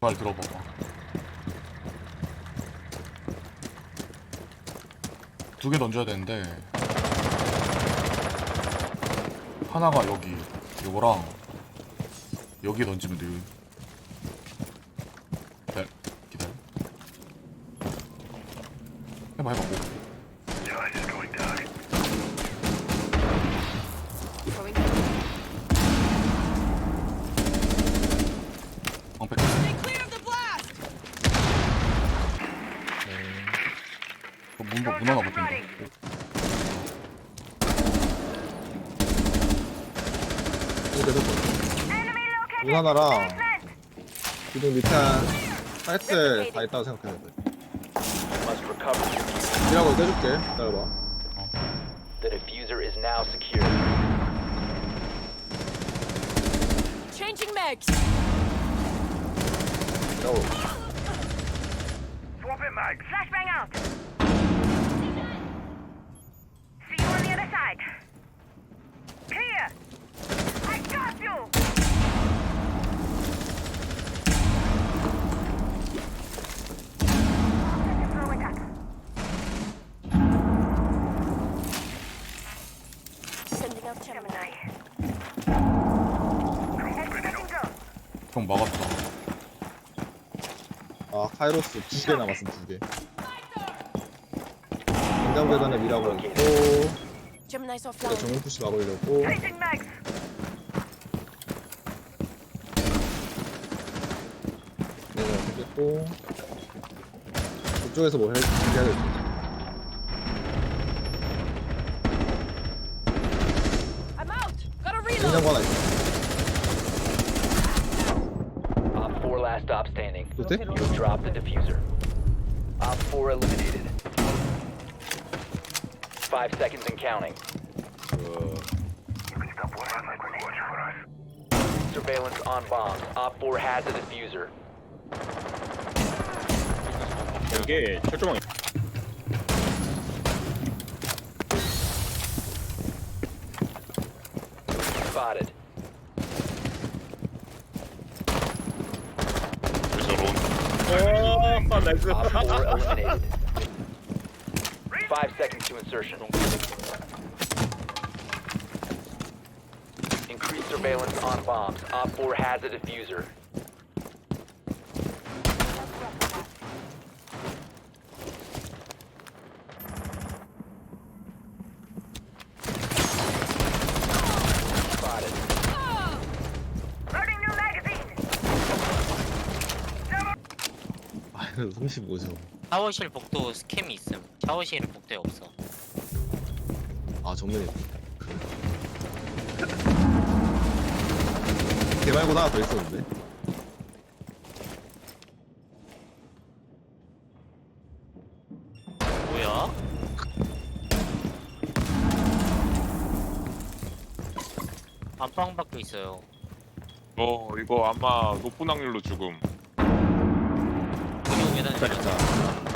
말 들어봐봐. 두 개 던져야 되는데 하나가 여기 요거랑 여기 던지면 돼요. 기다려, 기다려. 해봐 해봐. 오. 어, 문, 문 하나 못 뜬다. 이거 계속 봐. 문 하나랑 기둥 밑에 한 8대 다 있다고 생각해야 돼. Must recover the diffuser. 이라고 떼줄게. 기다려봐. The diffuser is now secure. Changing mags! No. Flashbang out. Side. Here. I got you. Throw attack. Sending out Gemini. Letting go. 형 막았다. 아, 카이로스 두 개 남았음, 두 개. 공장 계단에 미라고 있고, Gemini's 내 offline. 정문 푸시 막으려고. Placing mags. 내가 생겼고. 그쪽에서 뭐 해, 해야 될지. I'm out! Gotta reload! 공장고 하나 있어. Op 4 last stop standing. 어때? You have dropped the diffuser. Op 4 eliminated. Five seconds and counting. Surveillance on bombs. Op 4 has a diffuser. 이게 철조망이 Spotted. 오 나이스 Op 4 eliminated. Five seconds to insertion. Increased surveillance on bombs. Op 4 has a diffuser. Spotted. Loading new magazine. 마이너스 35점. 샤워실 복도 스캠이 있음. 샤워실 복도에 없어. 아, 정면에. 걔 말고 하나 더 있었는데. 뭐야? 안방 밖에 있어요. 어 이거 아마 높은 확률로 죽음 그리고 계단 내렸다.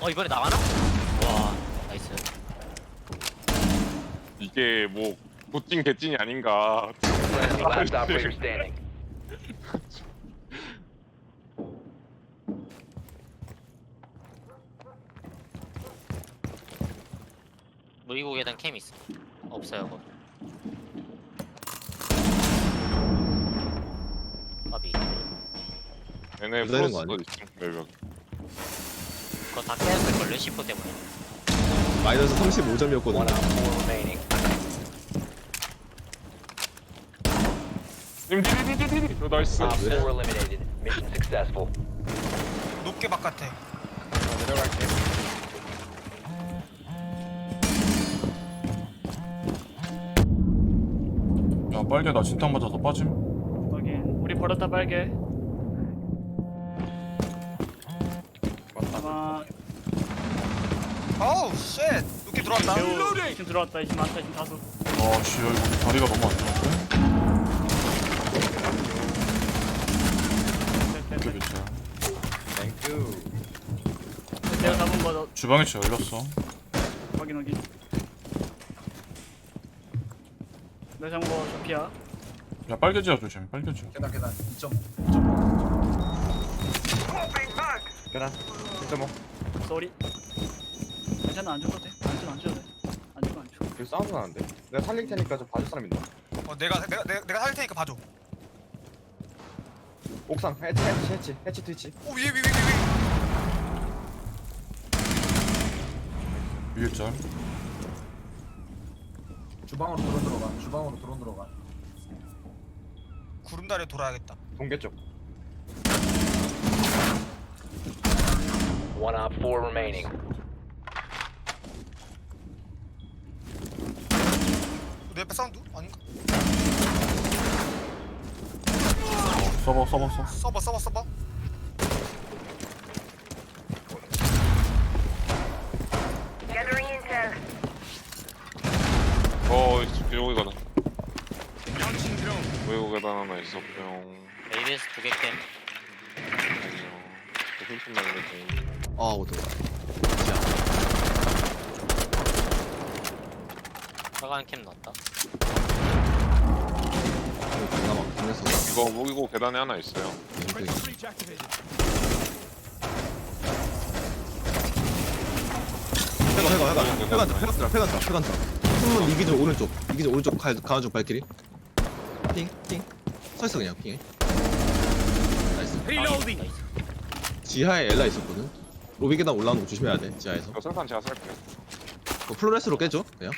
어 이번에 나가나? 와 나이스. 이게 뭐 도찐 개찐이 아닌가 Friendly last operator standing. 놀이고 계단 캠 있어. 없어요 거기. 까비. 얘네 기다리는 거 아니야? 있음 그거 다 깨졌을걸요? 10호 때문에. 마이너스 One 35점이었거든. op 4 remaining. 님디디디디디 저 나이스 Op 4 eliminated. Mission successful. 높게 바깥에 야 빨개 나 진탕 맞아서 빠짐. 확인. 우리 버렸다 빨개. 어우 쉣 높게 들어왔다 배우 지금 들어왔다. 지금 많다. 지금 다섯. 아씨 야 이거 다리가 너무 안 좋은데? 이렇게 괜찮아. 내가 잡은 거 너- 주방에 치 열렸어. 확인 확인 내 정보 조피야 야 빨개지야 조심 빨개지야 계단 계단 2.5 계단 1.5 쏘리 괜찮아 안 죽어도 돼안 죽어 안 죽어도 돼안 죽어 안 죽어 여기 사운드 나는데 내가 살릴 테니까 좀 봐줄 사람 있나? 어 내가 내가 내가, 내가 살릴 테니까 봐줘. 옥상 해치 해치 해치 해치 트위치. 오 위에 위에 위에 위에. 위에 짤 주방으로 들어 들어가. 주방으로 들어 들어가. 구름다리에 돌아야겠다. 동계 쪽. One op 4 remaining. 내 옆에 사운드? 아닌가? 써 써봐 써봐 써봐 Gathering intel. 어 여기 가다 외국 계단 하나 있었고요 ABS 두개 캠. 아니요 흠집 날리기 아 어떡해 빨간 캠 넣었다. 존나 막 보냈어 이거 무기고 계단에 하나 있어요 해가 해가 해가 해간다 해간다 해간다 해간다 숨은 이기준 오른쪽 이기준 오른쪽 가, 가는 쪽 발길이 핑핑 서있어 그냥 핑에 나이스. 나이스. 지하에 엘라 있었거든 로비 계단 올라오는 거 조심해야 돼 지하에서 이거 설판 제가 살게요 뭐 플로레스로 깨줘 그냥?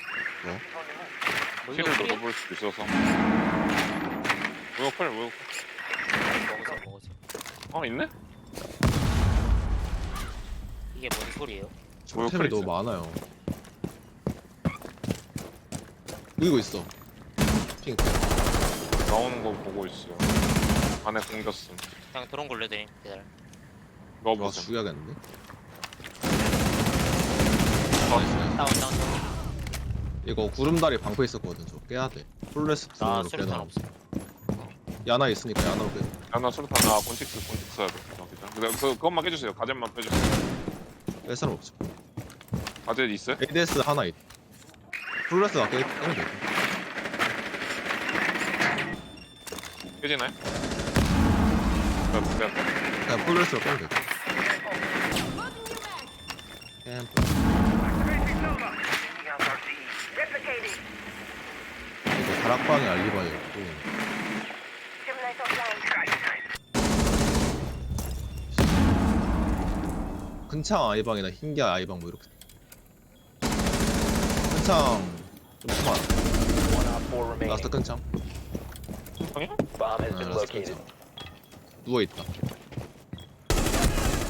키를 넣어볼 수도 있어서. 무역팔 무역 먹으세요. 어 있네? 이게 뭔 소리예요? 저 템이 너무 많아요. 보이고 있어? 핑 나오는 거 보고 있어 안에 공겼음. 그냥 드론 굴려드림. 기다려. 와 넣어보세요 죽여야겠는데 다운 다운 다운. 이거 구름다리 방패 있었거든. 저 깨야 돼. 플로레스 나 수류탄 없어. 야나 있으니까 야나로 깨 야나 수류탄 아 본틱스 본틱스 해야 돼. 어, 그, 그것만 깨주세요. 가젯만 빼주세요. 뺄 사람 없어. 가젯 있어요? ADS 하나 있. 플로레스가 깨, 깨면 돼. 깨지나요? 내가 그냥 플로레스로 깨면 돼. 캠프 이거 다락방에 알리바이 있고 Gemini's offline. 큰창 아이방이나 흰개 아이방 뭐 이렇게 큰창 좀 smart One op 4 remaining. 라스트 아, been 라스트 누워있다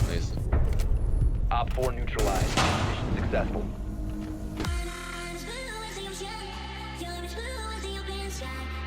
나이스 Op 4 neutralized. Mission successful. sunshine